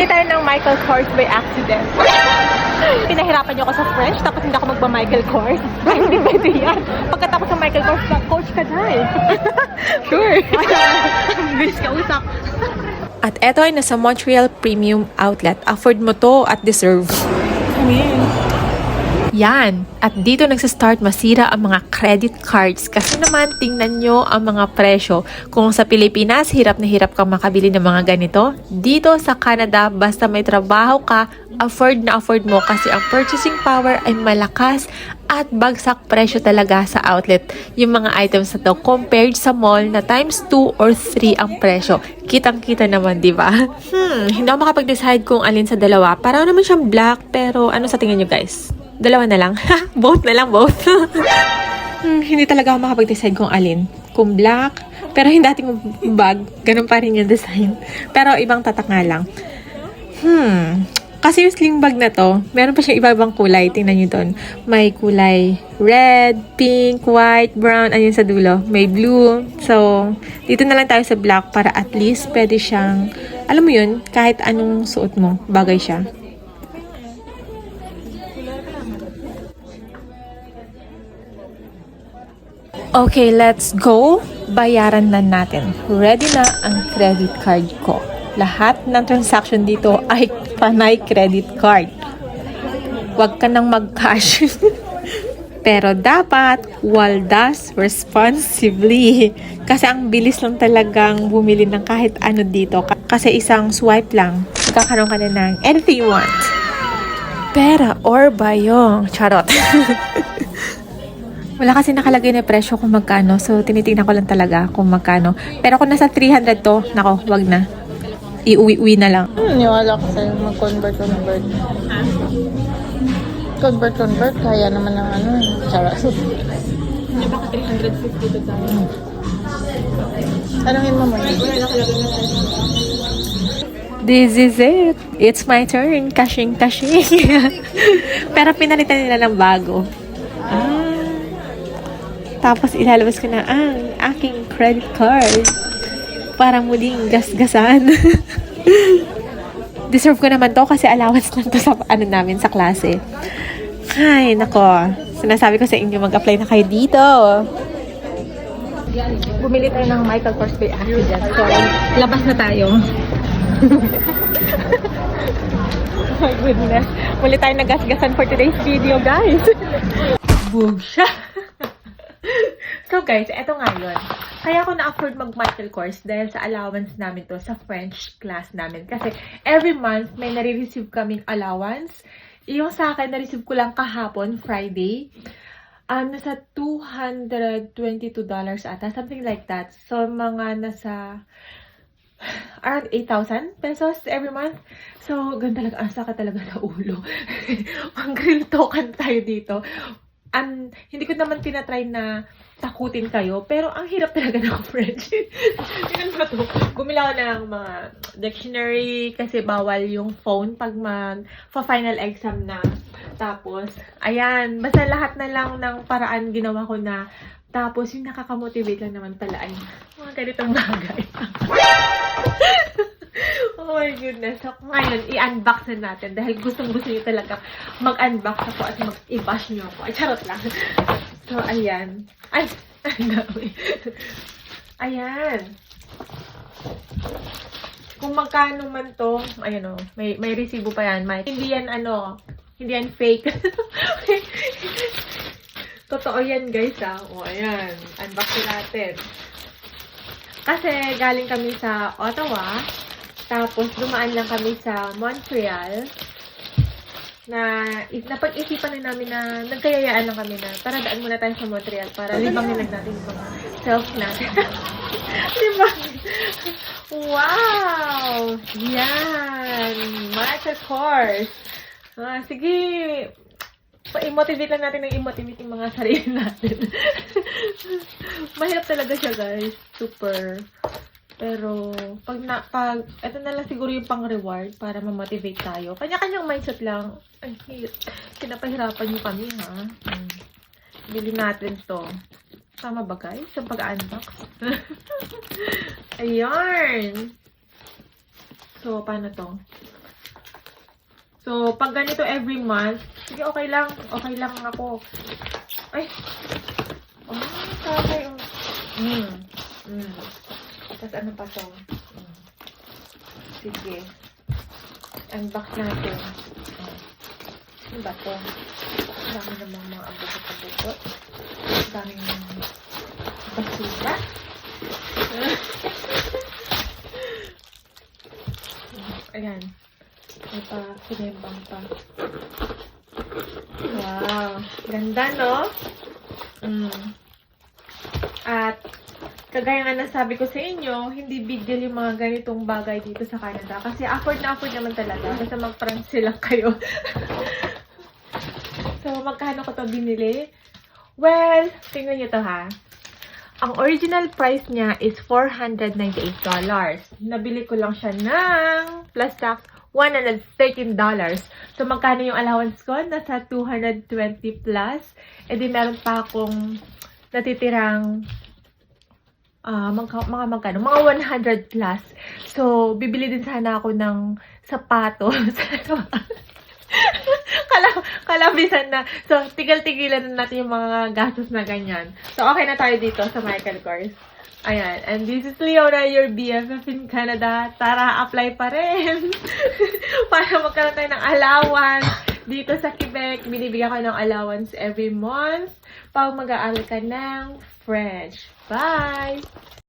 Hindi tayo ng Michael Kors by accident. Pinahirapan niyo ako sa French, tapos hindi ako magba-Michael Kors. hindi pwede yan. Pagkatapos ng Michael Kors, coach ka na eh. sure. Bilis ka usap. At eto ay nasa Montreal Premium Outlet. Afford mo to at deserve. Yan. At dito nagsastart masira ang mga credit cards. Kasi naman, tingnan nyo ang mga presyo. Kung sa Pilipinas, hirap na hirap kang makabili ng mga ganito. Dito sa Canada, basta may trabaho ka, afford na afford mo kasi ang purchasing power ay malakas at bagsak presyo talaga sa outlet. Yung mga items na to compared sa mall na times 2 or 3 ang presyo. Kitang-kita naman, di ba? Hmm, hindi ako makapag-decide kung alin sa dalawa. Parang naman siyang black, pero ano sa tingin nyo guys? Dalawa na lang. both na lang, both. hmm, hindi talaga ako makapag-decide kung alin. Kung black, pero yung dating bag, ganun pa rin yung design. Pero ibang tatak nga lang. Hmm, kasi yung sling bag na to, meron pa siyang iba-ibang kulay. Tingnan nyo doon. May kulay red, pink, white, brown, ayun sa dulo. May blue. So, dito na lang tayo sa black para at least pwede siyang, alam mo yun, kahit anong suot mo, bagay siya. Okay, let's go. Bayaran na natin. Ready na ang credit card ko. Lahat ng transaction dito ay panay credit card. Huwag ka nang mag-cash. Pero dapat, waldas responsibly. Kasi ang bilis lang talagang bumili ng kahit ano dito. Ka- Kasi isang swipe lang, kakaroon ka na ng anything you want. Pera or bayong. Charot. Wala kasi nakalagay na presyo kung magkano. So, tinitingnan ko lang talaga kung magkano. Pero kung nasa 300 to, nako, wag na. Iuwi-uwi na lang. Hmm, niwala ko sa'yo mag-convert, convert. Convert, convert. Kaya naman ng ano. Charot. Hindi baka 350 to tayo. Tanungin mo muna. This is it. It's my turn. Kashing, kashing. Pero pinalitan nila ng bago. Tapos ilalabas ko na ang aking credit card. Para muling gasgasan. Deserve ko naman to kasi allowance lang to sa ano namin sa klase. Ay, nako. Sinasabi ko sa inyo, mag-apply na kayo dito. Bumili tayo ng Michael Kors by accident. So, labas na tayo. oh my goodness. Muli tayo nagasgasan for today's video, guys. Boom siya. So guys, eto nga yun. Kaya ako na-afford mag-Michael Kors dahil sa allowance namin to sa French class namin. Kasi every month may nare-receive kaming allowance. Yung sa akin, na-receive ko lang kahapon, Friday. Um, nasa $222 ata, something like that. So, mga nasa around 8,000 pesos every month. So, ganun talaga, asa ka talaga sa ulo. Ang grill token tayo dito. Um, hindi ko naman tinatry na takutin kayo, pero ang hirap talaga ng French. Tingnan mo to. Bumila ako ng mga dictionary kasi bawal yung phone pag mag final exam na. Tapos, ayan, basta lahat na lang ng paraan ginawa ko na. Tapos, yung nakakamotivate lang naman pala ay mga ganitong bagay. oh my goodness. So, ngayon, i-unbox na natin dahil gustong-gusto niyo talaga mag-unbox ako at mag-i-bash niyo ako. Ay, charot lang. So, ayan. Ay, ang dami. Ayan. Kung magkano man to, ayan o, may, may resibo pa yan, Mike. Hindi yan ano, hindi yan fake. Totoo yan guys ah. O, ayan. Unboxing natin. Kasi galing kami sa Ottawa, tapos dumaan lang kami sa Montreal, na is, napag-isipan na namin na nagkayayaan lang kami na tara daan muna tayo sa Montreal para libangin lang natin yung mga self natin. diba? Wow! Yan! Matcha course! Ah, sige, pa-motivate lang natin ng i-motivate yung mga sarili natin. Mahirap talaga siya, guys. Super. Pero, pag na, pag, ito na lang siguro yung pang-reward para ma-motivate tayo. Kanya-kanyang mindset lang. Ay. Kinapahirapan niyo kami, ha? Hmm. Bili natin to. Tama ba, guys? Yung pag-unbox? Ayan! So, paano to? So, pag ganito every month, sige, okay lang. Okay lang ako. Ay! Oh, sabi. Mm. Tapos ano pa to? Sige. Unbox natin. Ano ba to? Dami namang mga abot-abot. Ang daming basura. Ayan. May pa, sinembang pa. Wow. Ganda, no? Mm. At, kagaya nga nasabi ko sa inyo, hindi big deal yung mga ganitong bagay dito sa Canada. Kasi afford na afford naman talaga. Basta mag-France lang kayo. so, magkano ko to binili? Well, tingnan nyo to ha. Ang original price niya is $498. Nabili ko lang siya ng plus tax $113. So, magkano yung allowance ko? Nasa 220 plus. E di meron pa akong natitirang ah mga, mga magkano? Mga 100 plus. So, bibili din sana ako ng sapatos. Kala, kalabisan na. So, tigil-tigilan na natin yung mga gastos na ganyan. So, okay na tayo dito sa Michael Kors. Ayan. And this is Leona, your BFF in Canada. Tara, apply pa rin. Para magkaroon tayo ng allowance. Dito sa Quebec, binibigyan ko ng allowance every month pag mag-aaral ka ng French. Bye!